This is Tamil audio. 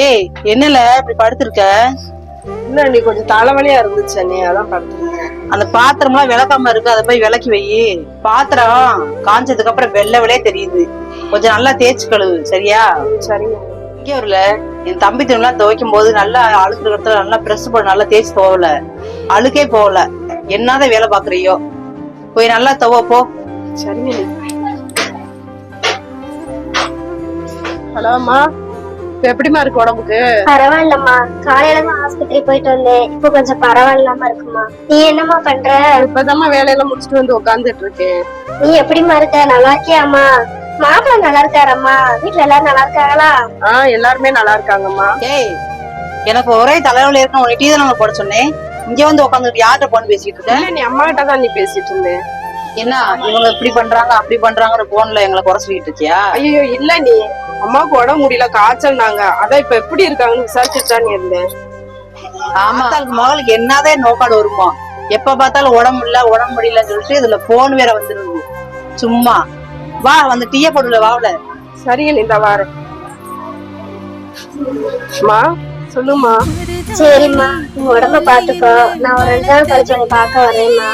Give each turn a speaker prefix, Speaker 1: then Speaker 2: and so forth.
Speaker 1: ஏய் என்னல இப்படி படுத்திருக்க?
Speaker 2: இல்ல நீ கொஞ்சம் தலைவலியா இருந்துச்சு அண்ணே அதான் படுத்துருக்கேன்.
Speaker 1: அந்த பாத்திரம்லாம் விளக்காம இருக்கு அதை போய் விளக்கி வை. பாத்திரம் காஞ்சதுக்கு அப்புறம் வெள்ளை தெரியுது. கொஞ்சம் நல்லா தேய்ச்சி கழுவு சரியா?
Speaker 2: சரிங்க
Speaker 1: இங்கே வரல. என் தம்பி துணிலாம் துவைக்கும் போது நல்லா அழுக்கு இடத்துல நல்லா பிரஸ் பண்ண நல்லா தேய்ச்சி துவல அழுக்கே போகல. என்னதான் வேலை பாக்குறியோ போய் நல்லா துவ போ.
Speaker 2: சரிங்க ஹலோ அம்மா. இப்ப எப்படிமா இருக்கு உடம்புக்கு?
Speaker 3: பரவாயில்லம்மா. காலையில தான் ஆஸ்பத்திரி போயிட்டு வந்தேன். இப்போ கொஞ்சம் பரவாயில்லாம இருக்குமா? நீ என்னம்மா பண்ற?
Speaker 2: இப்பதாம்மா வேலையெல்லாம் முடிச்சுட்டு வந்து உட்காந்துட்டு இருக்கேன்
Speaker 3: நீ எப்படிம்மா இருக்க? நல்லா இருக்கியாம்மா? மாப்பிள்ளை நல்லா இருக்காரம்மா? வீட்ல எல்லாரும் நல்லா இருக்காங்களா?
Speaker 2: ஆஹ் எல்லாருமே நல்லா இருக்காங்கம்மா.
Speaker 1: ஏய் எனக்கு ஒரே தலைவலி இருக்கு. உன்னை டீ தானே போட சொன்னேன். இங்க வந்து உட்காந்துட்டு யார்கிட்ட போன் பேசிட்டு இருக்க?
Speaker 2: இல்ல நீ அம்மா கிட்ட தான் நீ பேசிட்டு இருந்தேன்
Speaker 1: என்ன இவங்க இப்படி பண்றாங்க அப்படி பண்றாங்கன்னு போன்ல எங்களை குறை சொல்லிட்டு இருக்கியா?
Speaker 2: ஐயோ இல்ல நீ அம்மாவுக்கு உடம்பு முடியல காய்ச்சல்னாங்க அதான் இப்ப எப்படி இருக்காங்கன்னு விசாரிச்சுட்டு தான் இருந்தேன்.
Speaker 1: ஆமா. மகளுக்கு என்னதான் நோக்காடு வருமா எப்ப பார்த்தாலும் உடம்பு இல்ல உடம்பு முடியலன்னு சொல்லிட்டு இதுல போன் வேற வந்துருது. சும்மா. வா வந்து டீய போடல வாவல.
Speaker 2: சரிங்க இந்த வாரேன். அம்மா சொல்லுமா.
Speaker 3: சரிம்மா உடம்ப பாத்துக்கோ நான் ஒரு ரெண்டு நாள் கழிச்சு உன்னை பார்க்க வரேம்மா